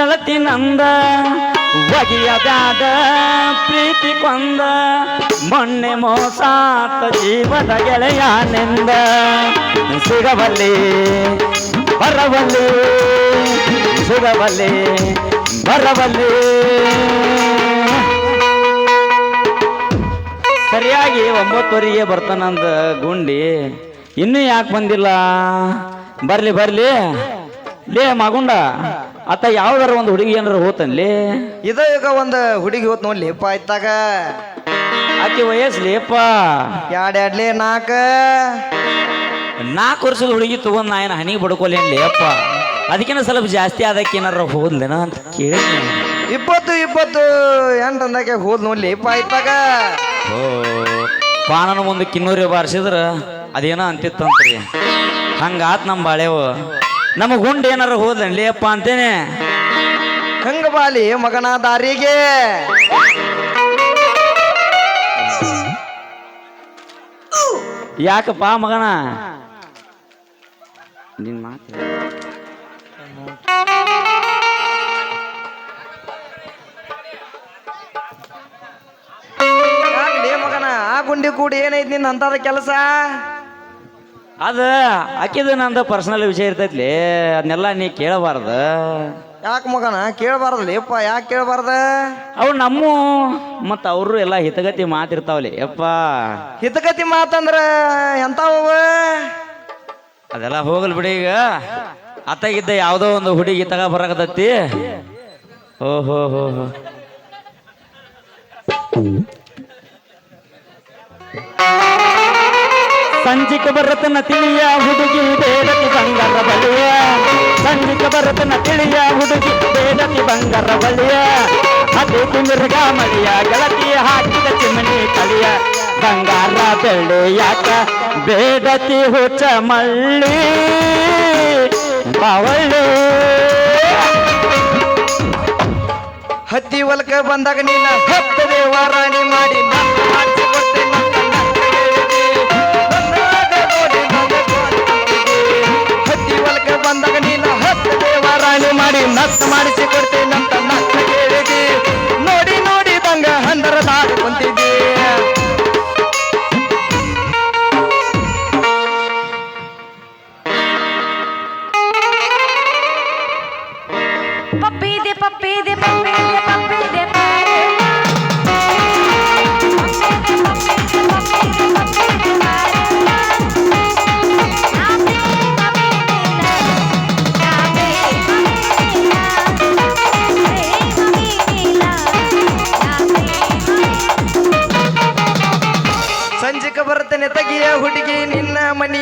ಗೆಳತಿ ನಂದ ಪ್ರೀತಿ ಕೊಂದ, ಮೊನ್ನೆ ಮೋಸಾತ ಜೀವದ ಗೆಳೆಯನೆಂದ ಸಿಗಬಲ್ಲಿ ಬರಬಲ್ಲಿ ಸಿಗಬಲ್ಲಿ ಬರಬಲ್ಲಿ ಸರಿಯಾಗಿ ಒಂಬತ್ತುವರೆಗೆ ಬರ್ತಾನಂದ ಗುಂಡಿ. ಇನ್ನೂ ಯಾಕೆ ಬಂದಿಲ್ಲ? ಬರಲಿ ಬರಲಿ. ಲೇ ಮಗುಂಡ. ಆತ ಯಾವ್ದಾರ ಒಂದು ಹುಡುಗಿ ಏನಾರ ಹೋತನ್ಲಿ? ಇದ ಈಗ ಒಂದ್ ಹುಡುಗಿ ಹೋತ್ ನೋಡ್ಲಿ ಲೇಪ ಆಯ್ತಾಗ. ಆಕಿ ವಯಸ್ಲೇಪ ಎರಡ್ ಎರಡ್ಲಿ ನಾಕ? ನಾಲ್ಕು ವರ್ಷದ ಹುಡುಗಿ ತಗೊಂಡ್ ನಾ ಏನು ಹನಿಗೆ ಬಡ್ಕೊಲೇನ್ಲಿ ಅಪ್ಪ ಅದಕ್ಕಿಂತ ಸ್ವಲ್ಪ ಜಾಸ್ತಿ ಅದಕ್ಕೆ ಏನಾರ ಹೋದ್ಲೇನ ಅಂತ ಕೇಳಿ ಇಪ್ಪತ್ತು ಇಪ್ಪತ್ತು ಎಂಟು ಅಂದಾಗೆ ಹೋದ್ ನೋಡ್ಲಿ ಲೇಪ ಆಯ್ತಾಗ. ಓ ಪಾನನ ಮುಂದೆ ಕಿನ್ನೂರಿ ಬಾರಿಸಿದ್ರ ಅದೇನೋ ಅಂತಿತ್ತಂತ್ರಿ. ಹಂಗಾತ್ ನಮ್ಮ ಬಾಳೆವು ನಮ್ಮ ಗುಂಡು ಏನಾರ ಹೋದನ್ಲಿ ಅಪ್ಪ ಅಂತೇನೆ? ಹಂಗ ಬಾಲಿ ಮಗನ ದಾರಿಗೆ ಯಾಕಪ್ಪ ಮಗನ? ನಿನ್ ಮಾತು ಮಗನ ಆ ಗುಂಡಿ ಕೂಡ ಏನೈತಿ ನಿನ್ನ ಅಂತದ ಕೆಲಸ? ಅದ ಆಕಿದ ನಂದು ಪರ್ಸನಲ್ ವಿಷಯ ಇರ್ತೈತ್ಲಿ ಅದನ್ನೆಲ್ಲ ನೀ ಕೇಳಬಾರ್ದ. ಯಾಕ ಮಗನ? ಕೇಳಬಾರ್ದಲ್ಲಿ ಯಪ್ಪ ಯಾಕೆ ಕೇಳಬಾರ್ದ? ಅವು ನಮ್ಮ ಮತ್ತು ಅವರು ಎಲ್ಲ ಹಿತಗತಿ ಮಾತಿರ್ತಾವಲಿ ಯಪ್ಪ. ಹಿತಗತಿ ಮಾತಂದ್ರ ಎಂತಾವ ಅದೆಲ್ಲ ಹೋಗಲ್ ಬಿಡಿ ಈಗ. ಅತ್ತಾಗಿದ್ದ ಯಾವುದೋ ಒಂದು ಹುಡುಗಿ ತಗ ಬರಕತ್ತೈತಿ. ಓಹೋ ಹೋ ಹೋ. ಸಂಜಿಕ ಬರತನ ತಿಳಿಯ ಹುಡುಗಿ ಬೇಡತಿ ಬಂಗಾರ ಬಲಿಯ ಸಂಜಿಕ ಬರತನ ತಿಳಿಯ ಹುಡುಗಿ ಬೇಡತಿ ಬಂಗಾರ ಬಲಿಯ ಅದೇ ಕುಮಿರ್ಗ ಮಳಿಯ ಗೆಳತಿ ಹಾಕಿದ ಚಿಮಣಿ ಕಳಿಯ ಬಂಗಾರ ಬೆಳೆಯಾಕ ಯಾಕ ಬೇಡತಿ ಹುಚ್ಚ ಮಳ್ಳಿ. ಬಾವಳ್ಳಿ. ಹತ್ತಿ ಹೊಲಕ ಬಂದಾಗ ನೀನ ಹತ್ತು ದೇವಾರಾಣಿ ಮಾಡಿ ಬಂದಾಗ ನೀನ ಹತ್ತು ದೇವರಾಣಿ ಮಾಡಿ ನತ್ತು ಮಾಡಿಸಿ ಕೊಡ್ತೇನಂತ ನತ್ತ ಕೇಳಿದಿ. ನೋಡಿ ನೋಡಿ, ದಂಗ ಅಂದ್ರ ದಾರಿ ಪಪ್ಪಿ ಪಪ್ಪಿದೆ ಪಪ್ಪಿ ಇದೆ ಪಪ್ಪಿ ಇದೆ ಪಪ್ಪಿ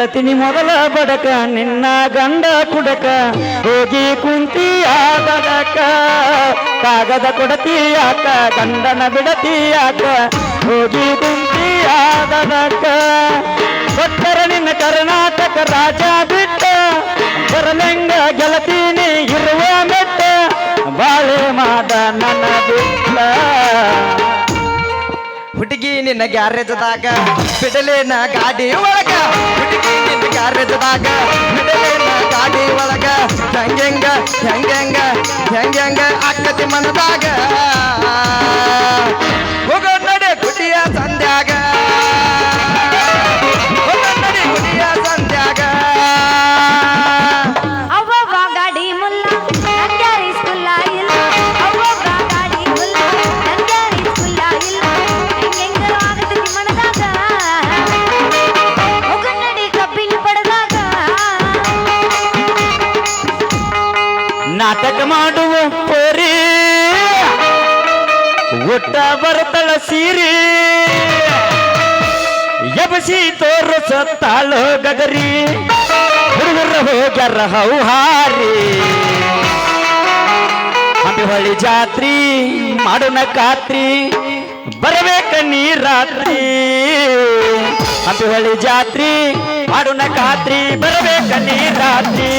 ಗೆಳತಿನಿ ಮೊದಲ ಬಡಕ, ನಿನ್ನ ಗಂಡ ಕುಡಕ. ಹೋಗಿ ಕುಂತಿ ಬಡಕ. ಕಾಗದ ಕೊಡತಿಯಾಕ ಗಂಡನ ಬಿಡತಿಯಾಕ ಹೋಗಿ ಕುಂತಿ ಬಡಕ. ಕೊಟ್ಟರ ನಿನ್ನ ಕರ್ನಾಟಕ ರಾಜ ಬಿಟ್ಟ. ಬರಲೆಂಗ ಗೆಳತೀನಿ ಇರುವ ಮೆಟ್ಟ. ಬಾಳೆ ಮಾಡ ನನ್ನ ಬಿಟ್ಟ. ಹುಡುಗಿ ನಿನ್ನ ಗ್ಯಾರೇಜದಾಗ, ಬಿಡಲೇನ ಗಾಡಿ ಒಳಗ. ಹುಡುಗಿ ನಿನ್ನ ಗ್ಯಾರೇಜದಾಗ, ಬಿಡಲೇನ ಗಾಡಿ ಒಳಗ. ಹೆಂಗೆಂಗ ಹೆಂಗೆಂಗ ಹೆಂಗೆಂಗ ಅಕ್ಕತಿ ಮನದಾಗ. ಹೋಗೋ ನಡೆ ಕುಟಿಯ ಸಂಧ್ಯಾಗ ಒಟ್ಟ ಬರ್ತಳ ಸೀರಿ. ಎಬಸಿ ತೋರು ಸತ್ತಾಳೋ ಗಗರಿ. ಹುಡುಗರ ಹೋಗ್ಯಾರ ಹೌಹಾರಿ. ಹೊಳಿ ಜಾತ್ರಿ ಮಾಡೋಣ ಕಾತ್ರಿ ಬರಬೇಕ ನೀ ರಾತ್ರಿ ಹೊಳಿ ಜಾತ್ರಿ ಮಾಡೋಣ ಕಾತ್ರಿ ಬರಬೇಕ ನೀ ರಾತ್ರಿ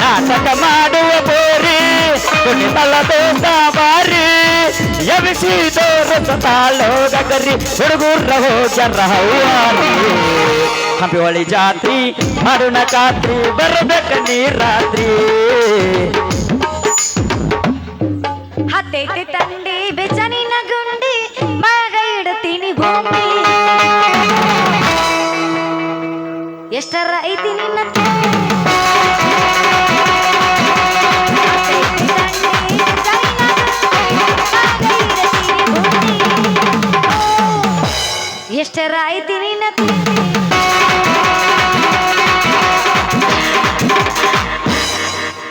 ನಾಟಕ ಮಾಡುವ ಬೋರಿ ಕುಣಿತಲ ದೋಸ ಬಾರಿ. ಎಬಿಸಿದೋರ ತಾಳೋಗ ಗರಿ ಹುಡುಗರ ಹೋಗ್ಯಾರ ಹೌಹಾರಿ ಹಂಪಿ ಹೊಳಿ ಜಾತ್ರಿ ಮಾಡೋಣ ಖಾತ್ರಿ ಬರಬೇಕ ನೀ ರಾತ್ರಿ ಹತ್ತೈತಿ ತಂಡಿ ಬೆಚ್ಚನಿನ ಗುಂಡಿ ಬಾಗ ಇಡ್ತೀನಿ ಭೂಮಿ ಎಷ್ಟರ ಐತಿ ನಿನ್ನ ಭೂಮಿ. ಎಷ್ಟರ ಐತಿ ನಿನ್ನ?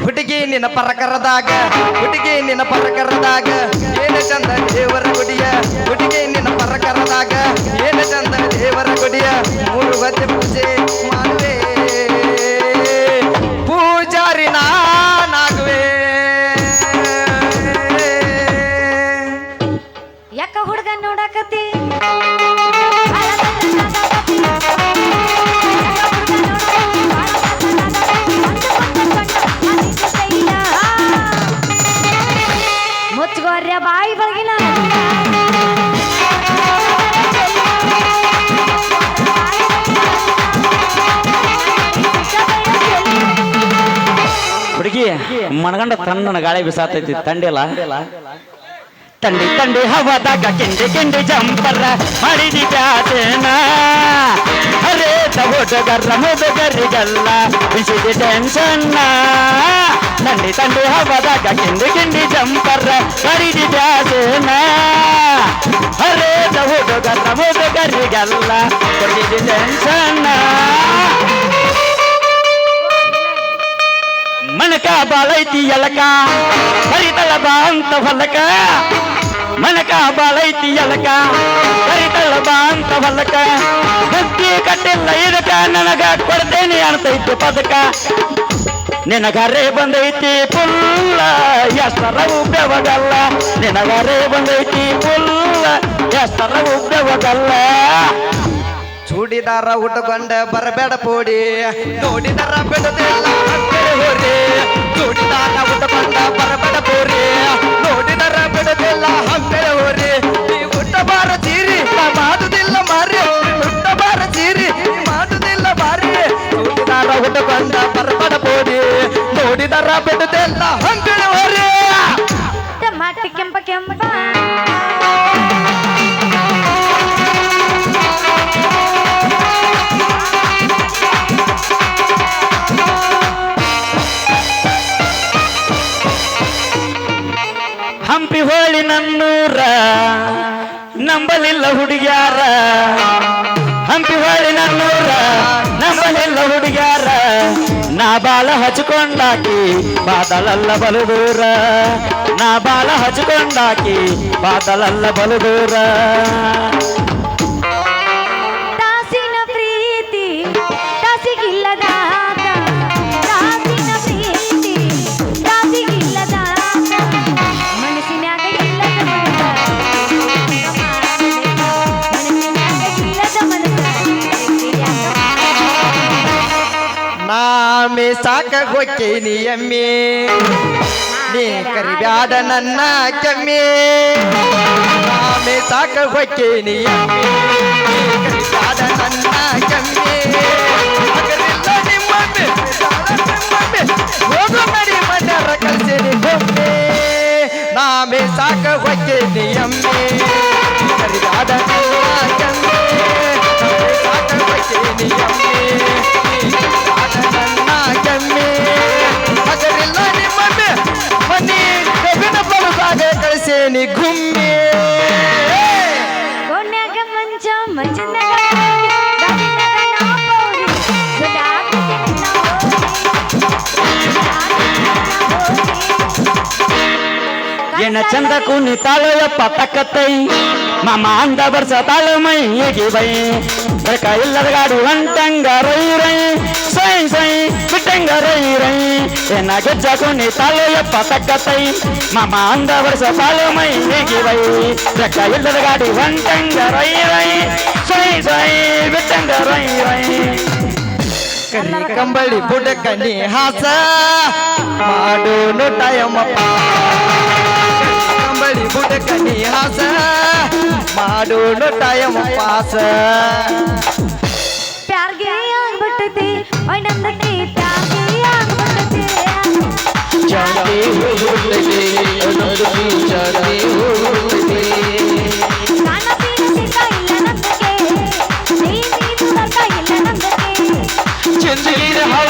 ಹುಡುಗಿ ನಿನ್ನ ಪರಕರದಾಗ ಹುಡುಗಿ ನಿನ್ನ ಪರಕರದಾಗ ಏನ ಚಂದ ದೇವರ ಗುಡಿಯ ಹುಡುಗಿ ನಿನ್ನ ಪರಕರದಾಗ ಏನ ಚಂದ ದೇವರ ಗುಡಿಯ ಮೂರು ಹೊತ್ತೆ ಪೂಜೆ ಮಾಡುವೆ ಪೂಜಾರಿ ನಾನಾಗುವೆ ಯಾಕ ಹುಡುಗ ನೋಡಕತ್ತಿ ಮನಗಂಡ ತಣ್ಣನ ಗಾಳಿ ಬಿಸಾತೈತಿ ತಂಡಿಲ್ಲ ತಂಡಿ ತಂಡಿ, ಹವಾದಾಗ ಕಿಂಡಿ ಕಿಂಡಿ ಜಂಪರ ಮಾಡಿದಿ ಬ್ಯಾತೇನ ಅರೇ ತಗೋಟಗರ ಮುದುಗರಿಗಲ್ಲ ಬಿಸಿದಿ ಟೆನ್ಷನ್ನ. ತಂಡಿ ತಂಡಿ, ಹವಾದಾಗ ಕಿಂಡಿ ಕಿಂಡಿ ಜಂಪರ ಮಾಡಿದಿ ಬ್ಯಾತೇನ ಅರೇ ತಗೋಟಗರ ಮುದುಗರಿಗಲ್ಲ ಬಿಸಿದಿ ಟೆನ್ಷನ್ ಮಣಕ ಬಾಳೈತಿ ಎಲಕ ಹರಿತಳ ಬಾ ಅಂತ ಹೊಲಕ. ಮನಕ ಬಾಳೈತಿ ಎಲಕ ಹರಿತಳ ಬಾ ಅಂತ ಹೊಲಕ. ಬುದ್ಧಿ ಕಟ್ಟಿಲ್ಲ ಇದಕ ನನಗ ಕೊಡ್ತೇನೆ ಅನ್ತೈತಿ ಪದಕ. ನಿನಗರೆ ಬಂದೈತಿ ಪುಲ್ಲ ಎಷ್ಟರವು ಬೆವಗಲ್ಲ. ನಿನಗರೆ ಬಂದೈತಿ ಪುಲ್ಲ ಎಷ್ಟರವು ಉಬ್ಬೇವಗಲ್ಲ ಚೂಡಿದಾರ ಉಟ್ಕೊಂಡ ಬರಬೇಡ ಪೋಡಿ. ನೋಡಿದಾರ ಬಿಡದಿಲ್ಲ ಹೋರಿ. ಚೂಡಿದಾರ ಉಟ್ಕೊಂಡ ಬರಬೇಡ ಪೋರಿ ನೋಡಿದಾರ ಬಿಡದಿಲ್ಲ ಹತ್ತಿರ ಹೋರಿ. ಉಟ್ಟ ಬಾರ ಚೀರಿ ಮಾಡುದಿಲ್ಲ ಮಾರಿ. ಉಟ್ಟಬಾರ ಚೀರಿ ಮಾಡುದಿಲ್ಲ ಮಾರಿ. ಚೂಡಿದಾರ ಉಟ್ಕೊಂಡ ಬರಬೇಡ ಪೋಡಿ. ನೋಡಿದಾರ ಬಿಡದಿಲ್ಲ ಹಂತಿರ ನಂಬಲಿಲ್ಲ ಹುಡುಗ್ಯಾರ. ಹಂಪಿ ಹೊಳಿ ನನ್ನೂರ ನಂಬಲಿಲ್ಲ ಹುಡುಗ್ಯಾರ. ನಾ ಬಾಲ ಹಚ್ಕೊಂಡಾಕಿ ಬಾದಲಲ್ಲ ಬಲು ದೂರ ನಾ ಬಾಲ ಹಚ್ಕೊಂಡಾಕಿ ಬಾದಲಲ್ಲ ಬಲು ದೂರ ಹೊಕ್ಕೇನಿ ಎಮ್ಮೆ ನೀ ಕರಿಬ್ಯಾಡ ನನ್ನ ಕೆಮ್ಮೆ. ನಾಮೆ ಸಾಕ ಹೊಕ್ಕೇನಿ ಎಮ್ಮೆ ಕರಿಬ್ಯಾಡ ನನ್ನ ಕೆಮ್ಮೆ. ಹೋಗು ನಡಿ ಮನ್ಯಾರ ಕಲ್ಸೇನಿ ಬೊಮ್ಮೆ. ನಾಮೆ ಸಾಕ ಹೊಕ್ಕೇನಿ ಎಮ್ಮೆ ಕರಿಬ್ಯಾಡ ನನ್ನ ಕೆಮ್ಮೆ. ಸಾಕ ಹೊಕ್ಕೇನಿ ಎಮ್ಮೆ ಕೆಮ್ಮೆ ಹಗಲಿಲ್ಲ ನಿಮ್ಮಮ್ಮೆ ಮನಿ ಕಬ್ಬಿನ ಬಲದಾಗ ಕಳಿಸೇನಿ ಗುಮ್ಮೆ. ಕೋಣ್ಯಾಗ ಮಂಚ ಮಂಚದಾಗ. ಎನ ಚಂದ ಕುಣಿತಾಳಯಪ್ಪ ತಕ್ಕತ್ತೈ ಮಾಮ ಅಂದ ಬರ್ಸ ತಾಳು ಮೈ ಏಗಿ ಬೈ ಬರಕ ಇಲ್ಲದ ಗಾಡು ಅಂಟಂಗ ರೈ ರೈ. ಸೈ ಸೈ. ಬಿಟ್ಟಂಗ ರೈ ರೈ ಏನ ಗೆಜ್ಜ ಕುಣಿತಾಳು ಎಪ್ಪ ತಕ್ಕತೈ ಮಾಮ ಅಂದ ವರ್ಷ ಸಾಲು ಮೈ ಹೇಗಿವೈ ಲೆಕ್ಕ ಇಲ್ಲದ ಗಾಡಿ ಹೊಂಟಂಗ ರೈ ರೈ ಸೈ ಸೈ ಬಿಟ್ಟಂಗ ರೈ ರೈ ಕರಿ ಕಂಬಳಿ ಬುಡಕ ನೀ ಹಾಸ ಮಾಡೋನು ಟಯಮಪ್ಪ ಕಂಬಳಿ ಬುಡಕ ನೀ ಹಾಸ ಮಾಡೋನು ಟಯಮ ಪಾಸ ಪ್ಯಾರ್ಗೆ ಆಗ್ಬಿಟ್ಟೈತಿ. ಒಯ್ ನಂದಕ್ಕೆ ಪ್ಯಾರ್ಗೆ ಆಗ್ಬಿಟ್ಟೈತಿ ಜಾತಿ ಜಾತಿ ಇಲ್ಲ ನಂದಕ್ಕೆ ನೀ ನೀನು ಇಲ್ಲ ನಂದಕ್ಕೆ ಹವ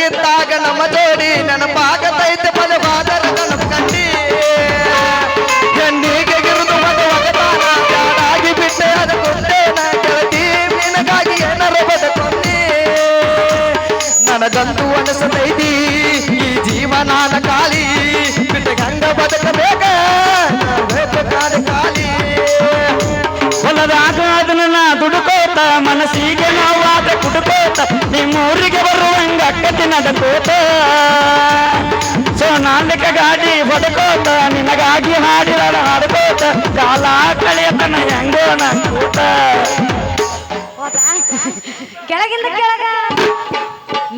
ಚೆಂದಗಿದ್ದಾಗ ನಮ್ಮ ಜೋಡಿ ನೆನಪಾಗತೈತೆ ಬಲವಾದರ ನೆನಪು ಕಂಡಿ ಹೆಣ್ಣಿಗೆ ಗಿರುದು ಮಗ ಒಗತಾನ ಜಾಡಾಗಿ ಬಿಟ್ಟೆ ಅದ ಕೊಂಡೇನ, ಗೆಳತಿ, ನಿನಗಾಗಿ ಏನಾರ ಬದುಕೊಂಡಿ. ನನಗಂತೂ ಅನಿಸತೈತಿ ನೋವಾದ ಕುಡುಕೋತ ನಿಮ್ಮೂರಿಗೆ ಬರುವಂಗ ಅಕ್ಕತಿನದ ಕೋತ. ಸೋನಾಲಿಕ ಗಾಡಿ ಬದುಕೋತ ನಿನಗಾಗಿ ಹಾಡಿರ ಹಾಡ್ಕೋತ, ಕಾಲ ಕಳೆಯತನ ಹೆಂಗೋನ ಕೂತ. ಹೌದಾ? ಕೆಳಗಿಂದ ಕೆಳಗ,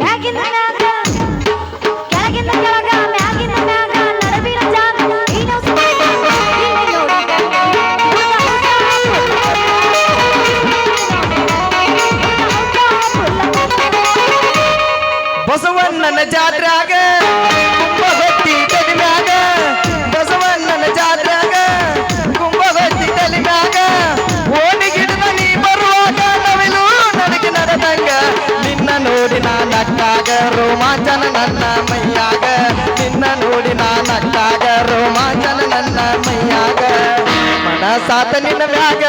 ಮ್ಯಾಗಿಂದ ಮ್ಯಾಗ. ಮನಸಾತ ನಿನ್ನ ಮ್ಯಾಗ.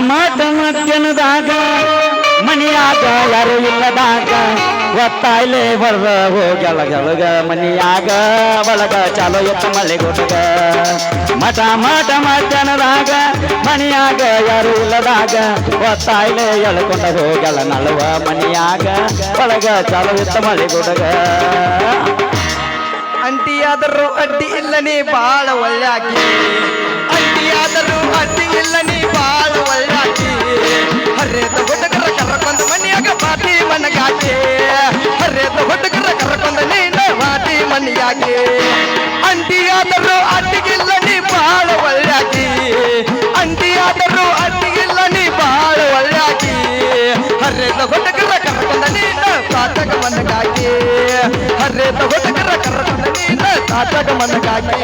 ಮಠ ಮಾತನದಾಗ ಮನೆಯಾಗ ಯಾರು ಇಲ್ಲದಾಗ, ಒತ್ತಾಯ್ಲೆ ಬರ್ದ ಹೋಗ್ಯಾಳ ಮನೆಯಾಗ, ಒಳಗ ಚಾಲೋ ಎತ್ತ ಮಳೆ ಗೊಟ್ಟಗ ಮಠ ಮಠ, ಮಧ್ಯಾಹ್ನದಾಗ, ಮನಿಯಾಗ ಯಾರು ಇಲ್ಲದಾಗ, ಒತ್ತಾಯ್ಲೆ ಎಳ್ಕೊಂಡ ಹೋಗಲ ನಳುವ ಮನಿಯಾಗ ಬಳಗ ಚಾಲೋ ಎತ್ತ ಮಳೆ ಗೊಟ್ಟಗ ಅಂಟಿಯಾದರೂ ಅಡ್ಡಿ ಇಲ್ಲನೇ, ಬಾಳ ಒಳ್ಳೆಯಾಕಿ ಅಂಟಿಯಾದರೂ ಅಡ್ಡಿ ಇಲ್ಲ, ನೀ ಬಾಳ ಒಳ್ಳೆಯಾಕಿ ಹರ್ರೇದ ಹುಡುಗರ ಕರ್ಕೊಂಡ ಮನಿಯಾಗ ಬಾಟಿ ಮನಗಾಕಿ ಹರ್ರೇದ ಹುಡುಗರ ಕರ್ಕೊಂಡ ನೀನ ಬಾಟಿ ಮನಿಯಾಗಿ. ಅಂಟಿಯಾದರೂ ಇಲ್ಲ, ನೀ ಬಾಳ ಒಳ್ಳೆಯಾಕಿ ಅಂಟಿಯಾದರೂ ಇಲ್ಲ, ನೀ ಬಾಳ ಒಳ್ಳೆಯಾಕಿ ಹರ್ರೇದ ಹುಡುಗರ ಕರ್ಕೊಂಡ ನೀನ ಪಾತಕ ಮನಗಾಕಿ. ಹರ್ರೇದ ಹುಡುಗರ ಕರ್ಕೊಂಡ ನೀನ ಪಾತಕ ಮನಗಾಕಿ.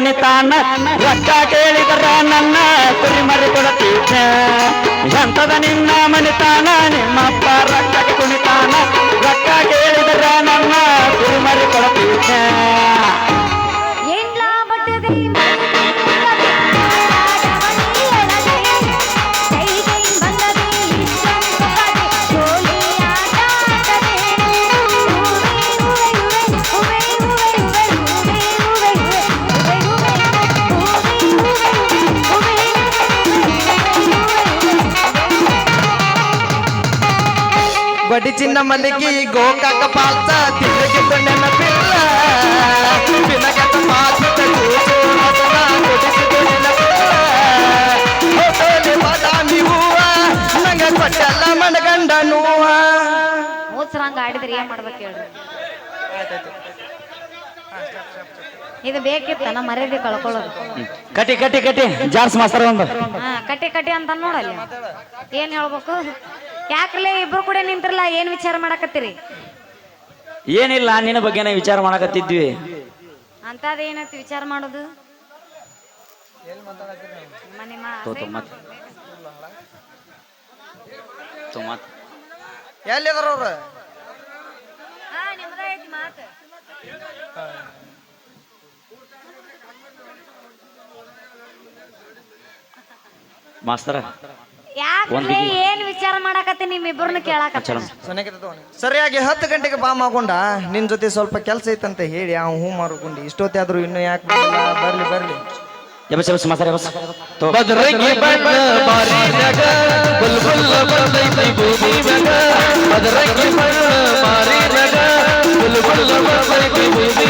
ಕುಣಿತಾನ? ರೊಕ್ಕ ಕೇಳಿದರ ನನ್ನ ಕುರಿ ಮರಿ ಕೊಡತೀನ ಎಂತದ ನಿನ್ನ ಮಣಿತಾನ? ನಿಮ್ಮಪ್ಪ ರಕ್ಕ ಕುಣಿತಾನ? ರೊಕ್ಕ ಕೇಳಿದರ ನನ್ನ ಕುರಿ ಮರಿ ಕೊಡತೀನ ಮಲ್ಲಿಗೆ ಗೋಕಾಕ ಪಾಲ್ಸ ತಿರುಗಿದ್ದ ನೆನಪಿಲ್ಲ. ಬಿನಗಟ್ಟ ಪಾಲ್ಸ ಕೂಸು ಹಸನ ಕೊಡಿಸಿದ ನೆನಪಿಲ್ಲ. ಹೋಟೆಲ್ ಬಾದಾಮಿ ಹೂವ ನಂಗ ಕೊಟ್ಟಲ್ಲ ಮನಗಂಡ ನೋವ. ಹೋದ್ಸರಂಗ ಆಡಿದ್ರೆ ಏನ್ ಮಾಡ್ಬೇಕು ಹೇಳ್ರಿ ಇದು ಬೇಕಿತ್ತನ ಮರ್ಯಾದೆ ಕಳ್ಕೊಳ್ಳೋದು. ಕಟಿ ಕಟಿ ಕಟಿ ಜಾರ್ಸ್ ಮಾಸ್ತರ್ ಒಂದು. ಹಾ ಕಟ್ಟಿ ಕಟ್ಟಿ ಅಂತ ನೋಡಲ್ಲ. ಏನ್ ಹೇಳ್ಬೇಕು? ಯಾಕ್ಲೆ ಇಬ್ರು ಕೂಡ ನಿಂತಿರಲ್ಲ ಏನ್ ವಿಚಾರ ಮಾಡಕತ್ತೀರಿ? ಏನಿಲ್ಲ ನಿನ್ನ ಬಗ್ಗೆನೇ ವಿಚಾರ ಮಾಡಕತ್ತಿದ್ವಿ. ಅಂತದ್ ಏನೈತಿ ವಿಚಾರ ಮಾಡೋದು? ಮನೆ ಮಾ- ತೋ ತೋ ಮತ್. ತೋ ಮತ್. ಎಲ್ಲಿದಾರ ಅವ್ರು? ಹಾ, ನಿಮ್ದ ಐತಿ ಮಾತು. ಮಾಸ್ತರ ಏನ್ ವಿಚಾರ ಮಾಡಕತ್ತಿ ನಿಮ್ ಇಬ್ಬರನ್ನ ಕೇಳಾಕತ್ತ ಸರಿಯಾಗಿ ಹತ್ತು ಗಂಟೆಗೆ ಬಾ ಮಾಡ್ಕೊಂಡ ನಿನ್ ಜೊತೆ ಸ್ವಲ್ಪ ಕೆಲಸ ಐತಂತ ಹೇಳಿ ಅವ್ ಹೂ ಮಾರ್ಕೊಂಡು ಇಷ್ಟೊತ್ತಾದ್ರೂ ಇನ್ನೂ ಯಾಕೆ ಬಂದಿಲ್ಲ ಬರ್ಲಿ ಬರ್ಲಿ. ಎಬಸ್ ಎಬಸ್ ಮಾಸ್ತರ ಎಬಸ್. ತೋ. ಬದ್ರಂಗಿ ಬಣ್ಣ ಮಾರಿದಾಗ ಬುಲ್ಬುಲ್ ಬಂದೈತಿ ಭೂಮಿ ಮ್ಯಾಗ ಬದ್ರಂಗಿ ಬಣ್ಣ ಮಾರಿದಾಗ ಬುಲ್ಬುಲ್ ಬಂದೈತಿ ಭೂಮಿ